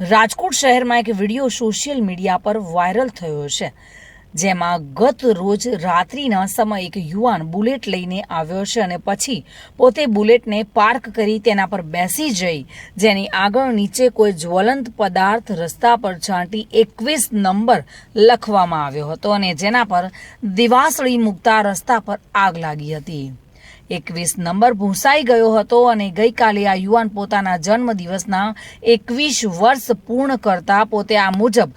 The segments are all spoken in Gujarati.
રાજકોટ શહેરમાં એક વીડિયો સોશિયલ મીડિયા પર વાયરલ થયો છે, જેમાં ગત રોજ રાત્રિના સમયે એક યુવાન બુલેટ લઈને આવ્યો છે અને પછી પોતે બુલેટને પાર્ક કરી તેના પર બેસી જઈ, જેની આગળ નીચે કોઈ જ્વલંત પદાર્થ રસ્તા પર છાંટી એકવીસ નંબર લખવામાં આવ્યો હતો અને જેના પર દિવાસળી મૂકતા રસ્તા પર આગ લાગી હતી. એકવીસ નંબર ભૂંસાઈ ગયો હતો અને ગઈકાલે આ યુવાન પોતાના જન્મદિવસના એકવીસ વર્ષ પૂર્ણ કરતા પોતે આ મુજબ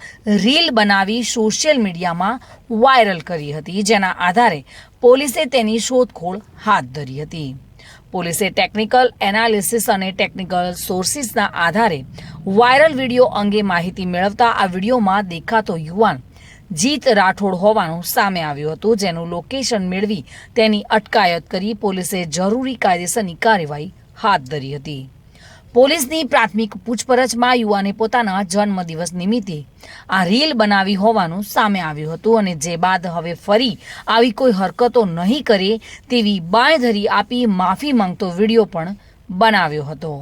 રીલ બનાવી સોશિયલ મીડિયામાં વાયરલ કરી હતી, જેના આધારે પોલીસે તેની શોધખોળ હાથ ધરી હતી. પોલીસે ટેકનિકલ એનાલિસિસ અને ટેકનિકલ સોર્સિસના આધારે વાયરલ વીડિયો અંગે માહિતી મેળવતા આ વિડીયોમાં દેખાતો યુવાન જીત રાઠોડ હોવાનું સામે આવ્યું હતું, જેનું લોકેશન મેળવી તેની અટકાયત કરી પોલીસે જરૂરી કાયદેસરની કાર્યવાહી હાથ ધરી હતી. પોલીસની પ્રાથમિક પૂછપરછમાં યુવાને પોતાના જન્મદિવસ નિમિત્તે આ રીલ બનાવી હોવાનું સામે આવ્યું હતું અને જે બાદ હવે ફરી આવી કોઈ હરકતો નહીં કરે તેવી બાંયધરી આપી માફી માંગતો વીડિયો પણ બનાવ્યો હતો.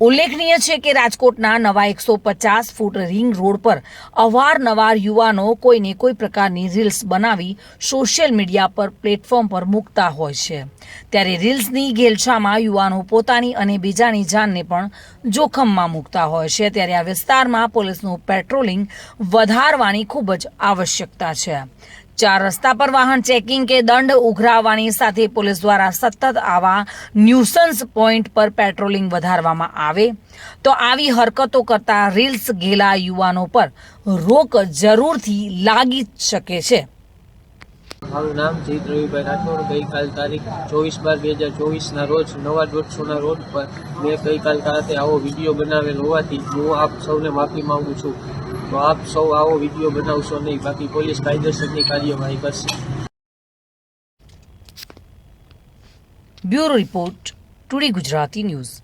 ઉલ્લેખનીય છે કે રાજકોટના નવા એકસો પચાસ ફૂટ રિંગ રોડ પર અવારનવાર યુવાનો કોઈને કોઈ પ્રકારની રીલ્સ બનાવી સોશિયલ મીડિયા પર પ્લેટફોર્મ પર મૂકતા હોય છે. ત્યારે રીલ્સની ઘેલછામાં યુવાનો પોતાની અને બીજાની જાનને પણ જોખમમાં મૂકતા હોય છે. ત્યારે આ વિસ્તારમાં પોલીસનું પેટ્રોલિંગ વધારવાની ખૂબ જ આવશ્યકતા છે. ચાર રસ્તા પર વાહન ચેકિંગ કે દંડ ઉઘરાવવાની સાથે પોલીસ દ્વારા સતત આવા ન્યુસન્સ પોઈન્ટ પર પેટ્રોલિંગ વધારવામાં આવે તો આવી હરકતો કરતા રીલ્સ ગેલા યુવાનો પર રોક જરૂરથી લાગી શકે છે. મારું નામ જીત રવિભાઈ રાઠોડ. ગઈકાલ તારીખ ચોવીસ બાર બે હજાર ચોવીસના રોજ નવા દોઢસોના રોડ પર મેં ગઈકાલ તારાતે આવો વીડિયો બનાવેલ હોવાથી હું આપ સૌને માફી માંગુ છું. તો આપ સૌ આવો વીડિયો બનાવશો નહીં, બાકી પોલીસ કાયદેસરની કાર્યવાહી કરશે. Bureau report, today Gujarati news.